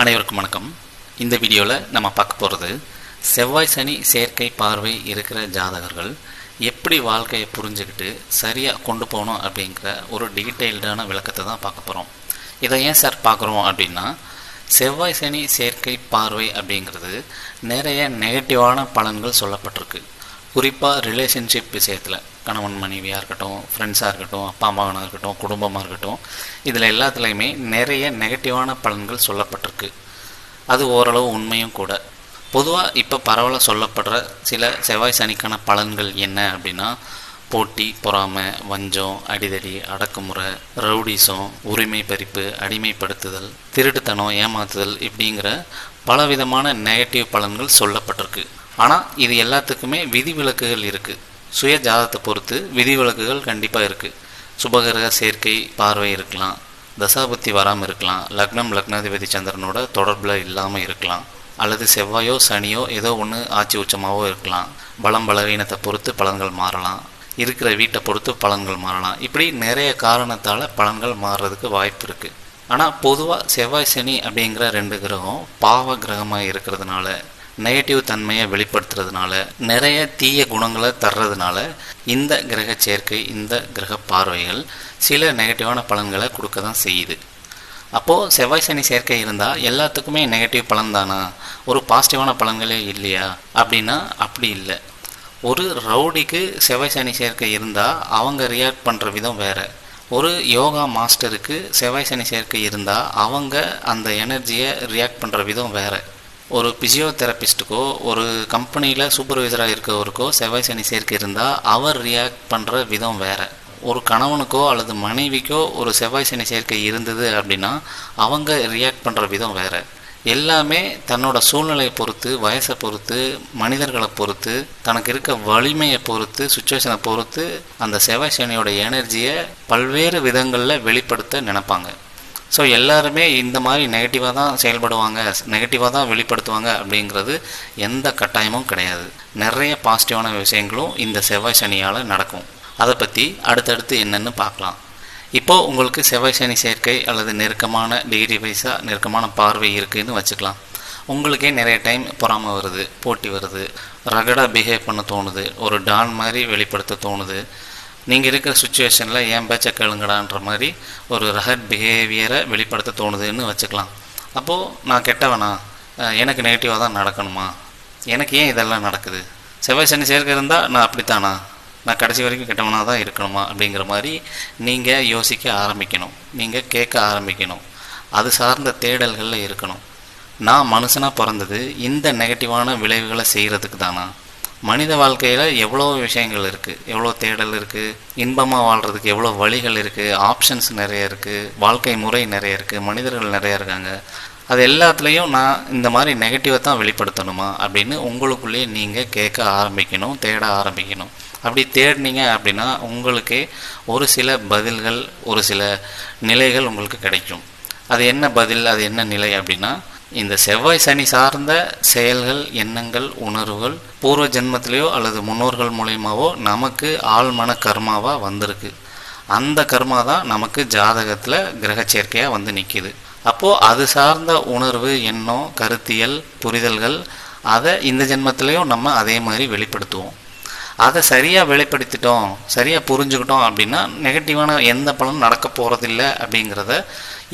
அனைவருக்கும் வணக்கம். இந்த வீடியோவில் நம்ம பார்க்க போகிறது செவ்வாய் சனி செயற்கை பார்வை இருக்கிற ஜாதகர்கள் எப்படி வாழ்க்கையை புரிஞ்சுக்கிட்டு சரியாக கொண்டு போகணும் அப்படிங்கிற ஒரு டீட்டெயில்டான விளக்கத்தை தான் பார்க்க போகிறோம் இதை ஏன் சார் பார்க்குறோம் அப்படின்னா செவ்வாய் சனி செயற்கை பார்வை அப்படிங்கிறது நிறைய நெகட்டிவான பலன்கள் சொல்லப்பட்டிருக்கு. குறிப்பாக ரிலேஷன்ஷிப் விஷயத்தில் கணவன் மனைவியாக இருக்கட்டும் ஃப்ரெண்ட்ஸாக இருக்கட்டும் அப்பா அம்மாவனாக இருக்கட்டும் குடும்பமாக இருக்கட்டும் இதில் எல்லாத்துலேயுமே நிறைய நெகட்டிவான பலன்கள் சொல்லப்பட்டிருக்கு. அது ஓரளவு உண்மையும் கூட. பொதுவாக இப்போ பரவலாக சொல்லப்படுற சில செவ்வாய் சனிக்கான பலன்கள் என்ன அப்படின்னா போட்டி பொறாமை வஞ்சம் அடிதடி அடக்குமுறை ரவுடிசம் உரிமை பறிப்பு அடிமைப்படுத்துதல் திருட்டுத்தனம் ஏமாத்துதல் இப்படிங்கிற பலவிதமான நெகட்டிவ் பலன்கள் சொல்லப்பட்டிருக்கு. ஆனால் இது எல்லாத்துக்குமே விதிவிலக்குகள் இருக்குது சுய ஜாதத்தை பொறுத்து விதிவிலக்குகள் கண்டிப்பாக இருக்குது சுபகிரக சேர்க்கை பார்வை இருக்கலாம். தசாபத்தி வராமல் இருக்கலாம். லக்னம் லக்னாதிபதி சந்திரனோட தொடர்பில் இல்லாமல் இருக்கலாம். அல்லது செவ்வாயோ சனியோ ஏதோ ஒன்று ஆட்சி உச்சமாகவோ இருக்கலாம். பலம் பலவீனத்தை பொறுத்து பலன்கள் மாறலாம். இருக்கிற வீட்டை பொறுத்து பலன்கள் மாறலாம். இப்படி நிறைய காரணத்தால் பலன்கள் மாறுறதுக்கு வாய்ப்பு இருக்குது ஆனால் பொதுவாக செவ்வாய் சனி அப்படிங்கிற ரெண்டு கிரகம் பாவ கிரகமாக இருக்கிறதுனால நெகட்டிவ் தன்மையை வெளிப்படுத்துறதுனால நிறைய தீய குணங்களை தர்றதுனால இந்த கிரக சேர்க்கை இந்த கிரக பார்வைகள் சில நெகட்டிவான பலன்களை கொடுக்க தான் செய்யுது. அப்போது செவ்வாய் சனி சேர்க்கை இருந்தால் எல்லாத்துக்குமே நெகட்டிவ் பலன் தானா? ஒரு பாசிட்டிவான பலன்களே இல்லையா? அப்படின்னா அப்படி இல்லை. ஒரு ரவுடிக்கு செவ்வாய் சனி சேர்க்கை இருந்தால் அவங்க ரியாக்ட் பண்ணுற விதம் வேறு. ஒரு யோகா மாஸ்டருக்கு செவ்வாய் சனி சேர்க்கை இருந்தால் அவங்க அந்த எனர்ஜியை ரியாக்ட் பண்ணுற விதம் வேறு. ஒரு பிசியோதெரபிஸ்ட்டுக்கோ ஒரு கம்பெனியில் சூப்பர்வைசராக இருக்கவருக்கோ செவ்வாய் சனி சேர்க்கை இருந்தால் அவர் ரியாக்ட் பண்ணுற விதம் வேறு. ஒரு கணவனுக்கோ அல்லது மனைவிக்கோ ஒரு செவ்வாய் சனி சேர்க்கை இருந்தது அப்படின்னா அவங்க ரியாக்ட் பண்ணுற விதம் வேறு. எல்லாமே தன்னோட சூழ்நிலையை பொறுத்து வயசை பொறுத்து மனிதர்களை பொறுத்து தனக்கு இருக்க வலிமையை பொறுத்து சுச்சுவேஷனை பொறுத்து அந்த செவ்வாய் சனியோட எனர்ஜியை பல்வேறு விதங்களில் வெளிப்படுத்த நினைப்பாங்க. ஸோ எல்லாருமே இந்த மாதிரி நெகட்டிவாக தான் செயல்படுவாங்க நெகட்டிவாக தான் வெளிப்படுத்துவாங்க அப்படிங்கிறது எந்த கட்டாயமும் கிடையாது. நிறைய பாசிட்டிவான விஷயங்களும் இந்த செவ்வாய் சனியால் நடக்கும். அதை பற்றி அடுத்தடுத்து என்னென்னு பார்க்கலாம். இப்போது உங்களுக்கு செவ்வாய் சனி சேர்க்கை அல்லது நெருக்கமான டிகிரி வைஸாக நெருக்கமான பார்வை இருக்குதுன்னு வச்சுக்கலாம். உங்களுக்கே நிறைய டைம் பொறாமல் வருது போட்டி வருது. ரகடாக பிஹேவ் பண்ண தோணுது ஒரு டான் மாதிரி வெளிப்படுத்த தோணுது. நீங்கள் இருக்கிற சுச்சுவேஷனில் ஏன் பேச்ச கேளுங்கடான்ற மாதிரி ஒரு ரஹட் பிஹேவியரை வெளிப்படுத்த தோணுதுன்னு வச்சுக்கலாம். அப்போது நான் கெட்டவனா? எனக்கு நெகட்டிவாக தான் நடக்கணுமா? எனக்கு ஏன் இதெல்லாம் நடக்குது? செவ்வாய் சனி சேர்க்கை இருந்தால் நான் அப்படித்தானா? நான் கடைசி வரைக்கும் கெட்டவனாக தான் இருக்கணுமா? அப்படிங்கிற மாதிரி நீங்கள் யோசிக்க ஆரம்பிக்கணும். நீங்கள் கேட்க ஆரம்பிக்கணும். அது சார்ந்த தேடல்களில் இருக்கணும். நான் மனுஷனாக பிறந்தது இந்த நெகட்டிவான விளைவுகளை செய்கிறதுக்கு தானா? மனித வாழ்க்கையில் எவ்வளோ விஷயங்கள் இருக்குது எவ்வளோ தேடல் இருக்குது இன்பமாக வாழ்கிறதுக்கு எவ்வளோ வழிகள் இருக்குது ஆப்ஷன்ஸ் நிறைய இருக்குது வாழ்க்கை முறை நிறைய இருக்குது மனிதர்கள் நிறைய இருக்காங்க. அது எல்லாத்துலேயும் நான் இந்த மாதிரி நெகட்டிவை தான் வெளிப்படுத்தணுமா அப்படின்னு உங்களுக்குள்ளேயே நீங்கள் கேட்க ஆரம்பிக்கணும் தேட ஆரம்பிக்கணும். அப்படி தேடினீங்க அப்படின்னா உங்களுக்கே ஒரு சில பதில்கள் ஒரு சில நிலைகள் உங்களுக்கு கிடைக்கும். அது என்ன பதில் அது என்ன நிலை அப்படின்னா இந்த செவ்வாய் சனி சார்ந்த செயல்கள் எண்ணங்கள் உணர்வுகள் பூர்வ ஜென்மத்திலேயோ அல்லது முன்னோர்கள் மூலயமாவோ நமக்கு ஆழ்மன கர்மாவாக வந்திருக்கு. அந்த கர்மா தான் நமக்கு ஜாதகத்தில் கிரக சேர்க்கையாக வந்து நிற்கிது அப்போது அது சார்ந்த உணர்வு எண்ணம் கருத்தியல் புரிதல்கள் அதை இந்த ஜென்மத்திலையும் நம்ம அதே மாதிரி வெளிப்படுத்துவோம். அதை சரியாக வெளிப்படுத்திட்டோம் சரியாக புரிஞ்சுக்கிட்டோம் அப்படின்னா நெகட்டிவான எந்த பலனும் நடக்க போகிறதில்ல அப்படிங்கிறத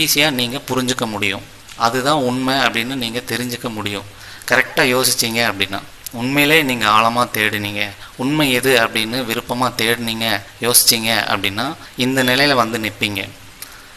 ஈஸியாக நீங்கள் புரிஞ்சுக்க முடியும். அதுதான் உண்மை அப்படின்னு நீங்கள் தெரிஞ்சுக்க முடியும். கரெக்டாக யோசிச்சிங்க அப்படின்னா உண்மையிலே நீங்கள் ஆழமாக தேடினீங்க. உண்மை எது அப்படின்னு விருப்பமாக தேடினீங்க யோசிச்சிங்க அப்படின்னா இந்த நிலையில் வந்து நிற்பீங்க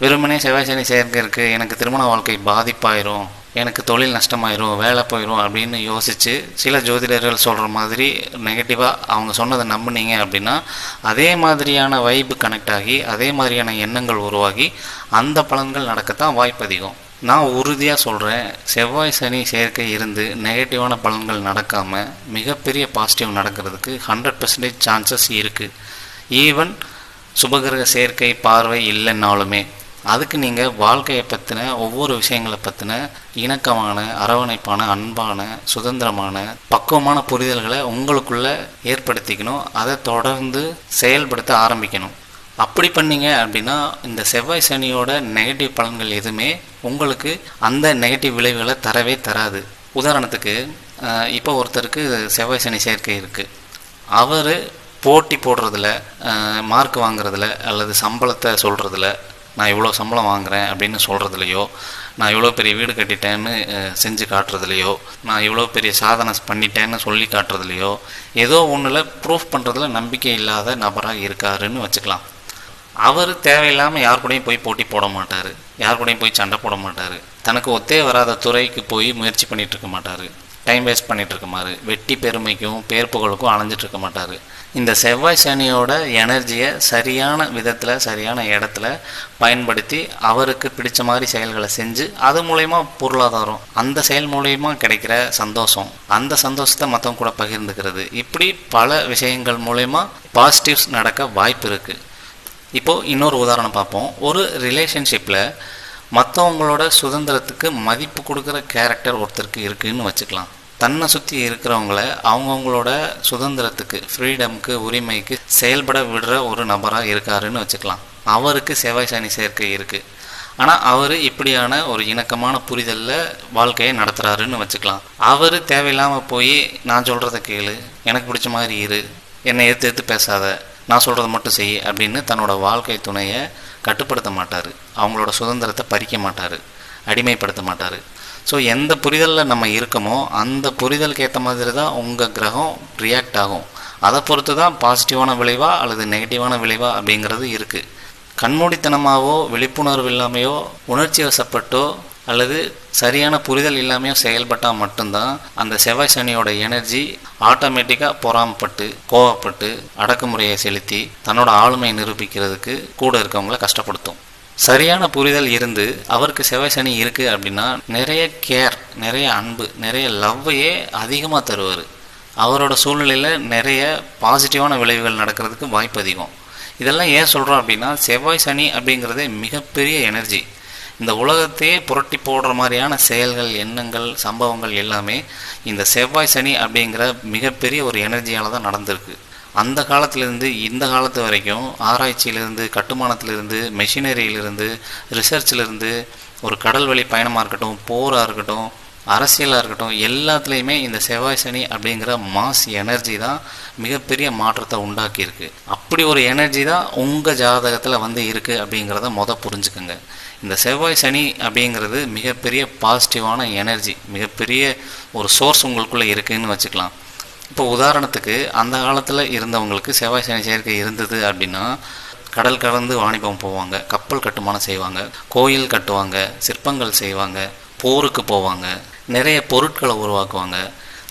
வெறுமனே செவ்வாய் சனி சேர்க்கை இருக்குது எனக்கு திருமண வாழ்க்கை பாதிப்பாயிரும் எனக்கு தொழில் நஷ்டமாயிரும் வேலை போயிடும் அப்படின்னு யோசித்து சில ஜோதிடர்கள் சொல்கிற மாதிரி நெகட்டிவாக அவங்க சொன்னதை நம்புனீங்க அப்படின்னா அதே மாதிரியான வைப்பு கனெக்ட் ஆகி அதே மாதிரியான எண்ணங்கள் உருவாகி அந்த பலன்கள் நடக்கத்தான் வாய்ப்பு அதிகம் நான் உறுதியாக சொல்கிறேன் செவ்வாய் சனி சேர்க்கை இருந்து நெகட்டிவான பலன்கள் நடக்காமல் மிகப்பெரிய பாசிட்டிவ் நடக்கிறதுக்கு ஹண்ட்ரட் பர்சன்டேஜ் சான்சஸ் இருக்குது ஈவன் சுபகிரக சேர்க்கை பார்வை இல்லைன்னாலுமே அதுக்கு நீங்கள் வாழ்க்கையை பற்றின ஒவ்வொரு விஷயங்களை பற்றின இணக்கமான அரவணைப்பான அன்பான சுதந்திரமான பக்குவமான புரிதல்களை உங்களுக்குள்ளே ஏற்படுத்திக்கணும். அதை தொடர்ந்து செயல்படுத்த ஆரம்பிக்கணும். அப்படி பண்ணீங்க அப்படின்னா இந்த செவ்வாய் சனியோட நெகட்டிவ் பலன்கள் எதுவுமே உங்களுக்கு அந்த நெகட்டிவ் விளைவுகளை தரவே தராது. உதாரணத்துக்கு இப்போ ஒருத்தருக்கு செவ்வாய் சனி சேர்க்கை இருக்குது அவர் போட்டி போடுறதுல மார்க் வாங்குறதுல அல்லது சம்பளத்தை சொல்கிறதுல நான் இவ்வளோ சம்பளம் வாங்குகிறேன் அப்படின்னு சொல்கிறதுலையோ நான் இவ்வளோ பெரிய வீடு கட்டிட்டேன்னு செஞ்சு காட்டுறதுலையோ நான் இவ்வளோ பெரிய சாதனை பண்ணிட்டேன்னு சொல்லி காட்டுறதுலையோ ஏதோ ஒன்றில் ப்ரூஃப் பண்ணுறதுல நம்பிக்கை இல்லாத நபராக இருக்காருன்னு வச்சுக்கலாம். அவர் தேவையில்லாமல் யார் கூடயும் போய் போட்டி போட மாட்டார். யார் கூடயும் போய் சண்டை போட மாட்டார். தனக்கு ஒத்தே வராத துறைக்கு போய் முயற்சி பண்ணிட்டு இருக்க மாட்டார். டைம் வேஸ்ட் பண்ணிட்டு இருக்க வெட்டி பெருமைக்கும் பேர் புகழுக்கும் அலைஞ்சிட்டு இருக்க மாட்டார். இந்த செவ்வாய் சனியோட எனர்ஜியை சரியான விதத்தில் சரியான இடத்துல பயன்படுத்தி அவருக்கு பிடிச்ச மாதிரி செயல்களை செஞ்சு அது மூலயமா பொருளாதாரம் அந்த செயல் மூலயமா கிடைக்கிற சந்தோஷம் அந்த சந்தோஷத்தை மற்றவங்க கூட பகிர்ந்துக்கிறது. இப்படி பல விஷயங்கள் மூலயமா பாசிட்டிவ்ஸ் நடக்க வாய்ப்பு இருக்குது இப்போது இன்னொரு உதாரணம் பார்ப்போம். ஒரு ரிலேஷன்ஷிப்பில் மற்றவங்களோட சுதந்திரத்துக்கு மதிப்பு கொடுக்குற கேரக்டர் ஒருத்தருக்கு இருக்குன்னு வச்சுக்கலாம். தன்னை சுற்றி இருக்கிறவங்கள அவங்கவுங்களோட சுதந்திரத்துக்கு ஃப்ரீடம்க்கு உரிமைக்கு செயல்பட விடுற ஒரு நபராக இருக்காருன்னு வச்சுக்கலாம். அவருக்கு செவ்வாய் சனி சேர்க்கை இருக்குது ஆனால் அவர் இப்படியான ஒரு இணக்கமான புரிதலில் வாழ்க்கையை நடத்துகிறாருன்னு வச்சுக்கலாம். அவர் தேவையில்லாமல் போய் நான் சொல்கிறத கேளு. எனக்கு பிடிச்ச மாதிரி இரு. என்னை எடுத்து எடுத்து பேசாத. நான் சொல்கிறத மட்டும் செய் அப்படின்னு தன்னோட வாழ்க்கை துணையை கட்டுப்படுத்த மாட்டார். அவங்களோட சுதந்திரத்தை பறிக்க மாட்டார். அடிமைப்படுத்த மாட்டார். ஸோ எந்த புரிதலில் நம்ம இருக்கமோ அந்த புரிதலுக்கு ஏற்ற மாதிரி தான் உங்கள் கிரகம் ரியாக்ட் ஆகும். அதை பொறுத்து தான் பாசிட்டிவான விளைவா அல்லது நெகட்டிவான விளைவா அப்படிங்கிறது இருக்குது கண்மூடித்தனமாகவோ விழிப்புணர்வு இல்லாமையோ உணர்ச்சி வசப்பட்டோ அல்லது சரியான புரிதல் இல்லாமையும் செயல்பட்டால் மட்டும்தான் அந்த செவ்வாய் சனியோட எனர்ஜி ஆட்டோமேட்டிக்காக பொறாமப்பட்டு கோவப்பட்டு அடக்குமுறையை செலுத்தி தன்னோட ஆளுமையை நிரூபிக்கிறதுக்கு கூட இருக்கவங்கள கஷ்டப்படுத்தும். சரியான புரிதல் இருந்து அவருக்கு செவ்வாய் சனி இருக்குது அப்படின்னா நிறைய கேர் நிறைய அன்பு நிறைய லவ்வையே அதிகமாக தருவார். அவரோட சூழ்நிலையில் நிறைய பாசிட்டிவான விளைவுகள் நடக்கிறதுக்கு வாய்ப்பு அதிகம். இதெல்லாம் ஏன் சொல்கிறோம் அப்படின்னா செவ்வாய் சனி அப்படிங்கிறதே மிகப்பெரிய எனர்ஜி இந்த உலகத்தையே புரட்டி போடுற மாதிரியான செயல்கள் எண்ணங்கள் சம்பவங்கள் எல்லாமே இந்த செவ்வாய் சனி அப்படிங்கிற மிகப்பெரிய ஒரு எனர்ஜியால் தான் நடந்திருக்கு. அந்த காலத்திலேருந்து இந்த காலத்து வரைக்கும் ஆராய்ச்சியிலிருந்து கட்டுமானத்திலிருந்து மெஷினரியிலிருந்து ரிசர்ச்சிலிருந்து ஒரு கடல் வழி பயணமாக இருக்கட்டும் போராக இருக்கட்டும் அரசியலாக இருக்கட்டும் எல்லாத்துலேயுமே இந்த செவ்வாய் சனி அப்படிங்கிற மாஸ் எனர்ஜி தான் மிகப்பெரிய மாற்றத்தை உண்டாக்கியிருக்கு. அப்படி ஒரு எனர்ஜி தான் உங்கள் ஜாதகத்தில் வந்து இருக்குது அப்படிங்கிறத மொதல் புரிஞ்சுக்கோங்க. இந்த செவ்வாய் சனி அப்படிங்கிறது மிகப்பெரிய பாசிட்டிவான எனர்ஜி மிகப்பெரிய ஒரு சோர்ஸ் உங்களுக்குள்ளே இருக்குதுன்னு வச்சுக்கலாம். இப்போ உதாரணத்துக்கு அந்த காலத்தில் இருந்தவங்களுக்கு செவ்வாய் சனி சேர்க்கை இருந்தது அப்படின்னா கடல் கடந்து வாணிபம் போவாங்க கப்பல் கட்டுமானம் செய்வாங்க கோயில் கட்டுவாங்க சிற்பங்கள் செய்வாங்க போருக்கு போவாங்க நிறைய பொருட்களை உருவாக்குவாங்க.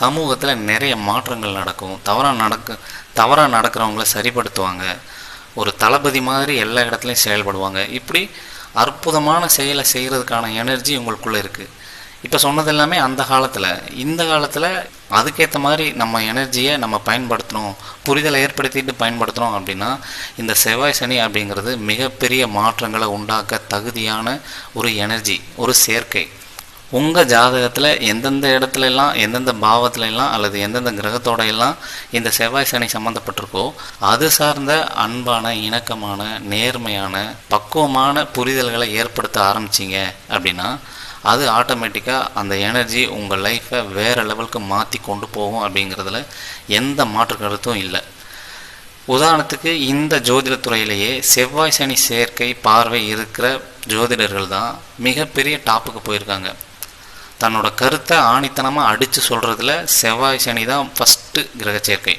சமூகத்தில் நிறைய மாற்றங்கள் நடக்கும். தவறாக நடக்க தவறாக நடக்கிறவங்கள சரிப்படுத்துவாங்க. ஒரு தளபதி மாதிரி எல்லா இடத்துலையும் செயல்படுவாங்க. இப்படி அற்புதமான செயலை செய்கிறதுக்கான எனர்ஜி உங்களுக்குள்ளே இருக்குது இப்போ சொன்னது எல்லாமே அந்த காலத்தில். இந்த காலத்தில் அதுக்கேற்ற மாதிரி நம்ம எனர்ஜியை நம்ம பயன்படுத்தணும். புரிதலை ஏற்படுத்திட்டு பயன்படுத்துகிறோம் அப்படின்னா இந்த செவ்வாய் சனி அப்படிங்கிறது மிகப்பெரிய மாற்றங்களை உண்டாக்க தகுதியான ஒரு எனர்ஜி ஒரு சேர்க்கை. உங்கள் ஜாதகத்தில் எந்தெந்த இடத்துல எல்லாம் எந்தெந்த பாவத்துல எல்லாம் அல்லது எந்தெந்த கிரகத்தோட எல்லாம் இந்த செவ்வாய் சனி சம்மந்தப்பட்டிருக்கோ அது சார்ந்த அன்பான இணக்கமான நேர்மையான பக்குவமான புரிதல்களை ஏற்படுத்த ஆரம்பிச்சிங்க அப்படின்னா அது ஆட்டோமேட்டிக்காக அந்த எனர்ஜி உங்கள் லைஃப்பை வேறு லெவலுக்கு மாற்றி கொண்டு போகும் அப்படிங்கிறதுல எந்த மாற்று கருத்தும் இல்லை. உதாரணத்துக்கு இந்த ஜோதிடத்துறையிலேயே செவ்வாய் சனி சேர்க்கை பார்வை இருக்கிற ஜோதிடர்கள் தான் மிகப்பெரிய டாப்புக்கு போயிருக்காங்க. தன்னோட கருத்தை ஆணித்தனமாக அடித்து சொல்கிறதுல செவ்வாய் சனி தான் ஃபஸ்ட்டு கிரக சேர்க்கை.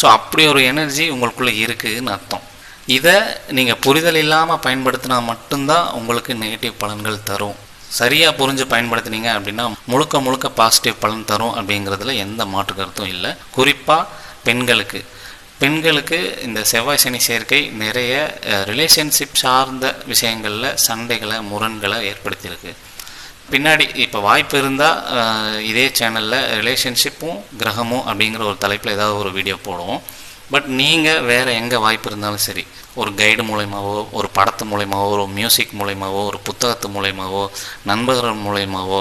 ஸோ அப்படி ஒரு எனர்ஜி உங்களுக்குள்ளே இருக்குதுன்னு அர்த்தம். இதை நீங்கள் புரிதல் இல்லாமல் பயன்படுத்தினா மட்டும்தான் உங்களுக்கு நெகட்டிவ் பலன்கள் தரும். சரியாக புரிஞ்சு பயன்படுத்தினீங்க அப்படின்னா முழுக்க முழுக்க பாசிட்டிவ் பலன் தரும் அப்படிங்கிறதுல எந்த மாற்று கருத்தும் இல்லை. குறிப்பாக பெண்களுக்கு. பெண்களுக்கு இந்த செவ்வாய் சனி சேர்க்கை நிறைய ரிலேஷன்ஷிப் சார்ந்த விஷயங்களில் சண்டைகளை முரண்களை ஏற்படுத்தியிருக்கு. பின்னாடி இப்போ வாய்ப்பு இருந்தால் இதே சேனலில் ரிலேஷன்ஷிப்பும் கிரகமும் அப்படிங்கிற ஒரு தலைப்பில் ஏதாவது ஒரு வீடியோ போடுவோம். பட் நீங்கள் வேறு எங்கே வாய்ப்பு இருந்தாலும் சரி ஒரு கைடு மூலயமாவோ ஒரு படத்து மூலயமாவோ ஒரு மியூசிக் மூலயமாவோ ஒரு புத்தகத்து மூலயமாவோ நண்பர்கள் மூலயமாவோ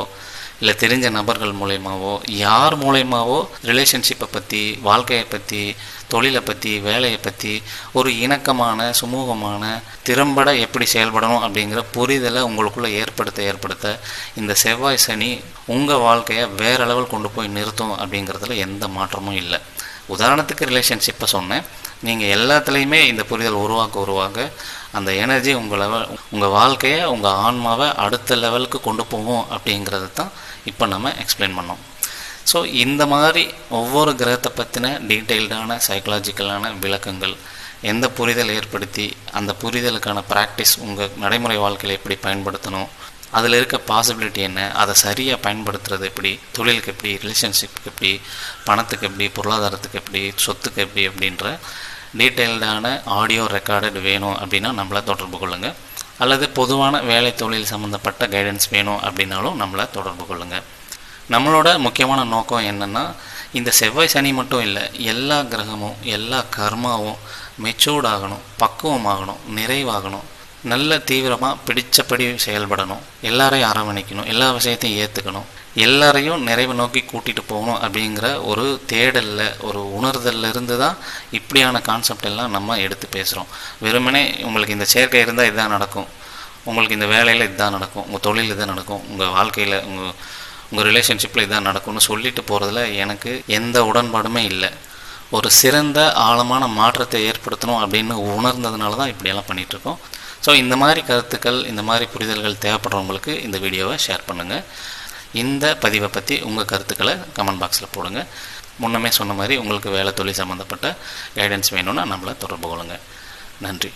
இல்லை தெரிஞ்ச நபர்கள் மூலயமாவோ யார் மூலயமாவோ ரிலேஷன்ஷிப்பை பற்றி வாழ்க்கையை பற்றி தொழிலை பற்றி வேலையை பற்றி ஒரு இணக்கமான சுமூகமான திறம்பட எப்படி செயல்படணும் அப்படிங்கிற புரிதலை உங்களுக்குள்ளே ஏற்படுத்த ஏற்படுத்த இந்த செவ்வாய் சனி உங்கள் வாழ்க்கையை வேற லெவல் கொண்டு போய் நிறுத்தும் அப்படிங்கிறதுல எந்த மாற்றமும் இல்லை. உதாரணத்துக்கு ரிலேஷன்ஷிப்பை சொன்னேன். நீங்கள் எல்லாத்துலேயுமே இந்த புரிதல் உருவாக்க உருவாக்க அந்த எனர்ஜி உங்களை உங்கள் வாழ்க்கையை உங்கள் ஆன்மாவை அடுத்த லெவலுக்கு கொண்டு போகும் அப்படிங்கிறது தான் இப்போ நம்ம எக்ஸ்பிளைன் பண்ணோம். ஸோ இந்த மாதிரி ஒவ்வொரு கிரகத்தை பற்றின டீட்டெயில்டான சைக்கலாஜிக்கலான விளக்கங்கள் எந்த புரிதல் ஏற்படுத்தி அந்த புரிதலுக்கான ப்ராக்டிஸ் உங்கள் நடைமுறை வாழ்க்கையில் எப்படி பயன்படுத்தணும் அதில் இருக்க பாசிபிலிட்டி என்ன அதை சரியாக பயன்படுத்துறது எப்படி தொழிலுக்கு எப்படி ரிலேஷன்ஷிப்புக்கு எப்படி பணத்துக்கு எப்படி பொருளாதாரத்துக்கு எப்படி சொத்துக்கு எப்படி அப்படின்ற டீட்டெயில்டான ஆடியோ ரெக்கார்டட் வேணும் அப்படின்னா நம்மளை தொடர்பு கொள்ளுங்கள் அல்லது பொதுவான வேலை தொழில் சம்மந்தப்பட்ட கைடன்ஸ் வேணும் அப்படின்னாலும் நம்மளை தொடர்பு கொள்ளுங்கள் நம்மளோட முக்கியமான நோக்கம் என்னென்னா இந்த செவ்வாய் சனி மட்டும் இல்லை எல்லா கிரகமும் எல்லா கர்மாவும் மெச்சூர்ட் ஆகணும் பக்குவமாகணும் நிறைவாகணும். நல்ல தீவிரமாக பிடித்தபடி செயல்படணும். எல்லாரையும் அரவணைக்கணும். எல்லா விஷயத்தையும் ஏற்றுக்கணும் எல்லாரையும் நிறைவு நோக்கி கூட்டிகிட்டு போகணும் அப்படிங்கிற ஒரு தேடலில் ஒரு உணர்தலில் இருந்து தான் இப்படியான கான்செப்ட் எல்லாம் நம்ம எடுத்து பேசுகிறோம் வெறுமனே உங்களுக்கு இந்த சேர்க்கை இருந்தால் இதுதான் நடக்கும். உங்களுக்கு இந்த வேலையில் இதுதான் நடக்கும். உங்கள் தொழில் இதுதான் நடக்கும். உங்கள் வாழ்க்கையில் உங்கள் உங்கள் ரிலேஷன்ஷிப்பில் இதான் நடக்கும்னு சொல்லிட்டு போகிறதுல எனக்கு எந்த உடன்பாடுமே இல்லை. ஒரு சிறந்த ஆழமான மாற்றத்தை ஏற்படுத்தணும் அப்படின்னு உணர்ந்ததுனால தான் இப்படியெல்லாம் பண்ணிகிட்ருக்கோம் ஸோ இந்த மாதிரி கருத்துக்கள் இந்த மாதிரி புரிதல்கள் தேவைப்படுறவங்களுக்கு இந்த வீடியோவை ஷேர் பண்ணுங்கள் இந்த பதிவை பற்றி உங்கள் கருத்துக்களை கமெண்ட் பாக்ஸில் போடுங்க. முன்னமே சொன்ன மாதிரி உங்களுக்கு வேலை தொழில் சம்மந்தப்பட்ட கைடன்ஸ் வேணும்னா நம்மளை தொடர்பு கொள்ளுங்கள் நன்றி.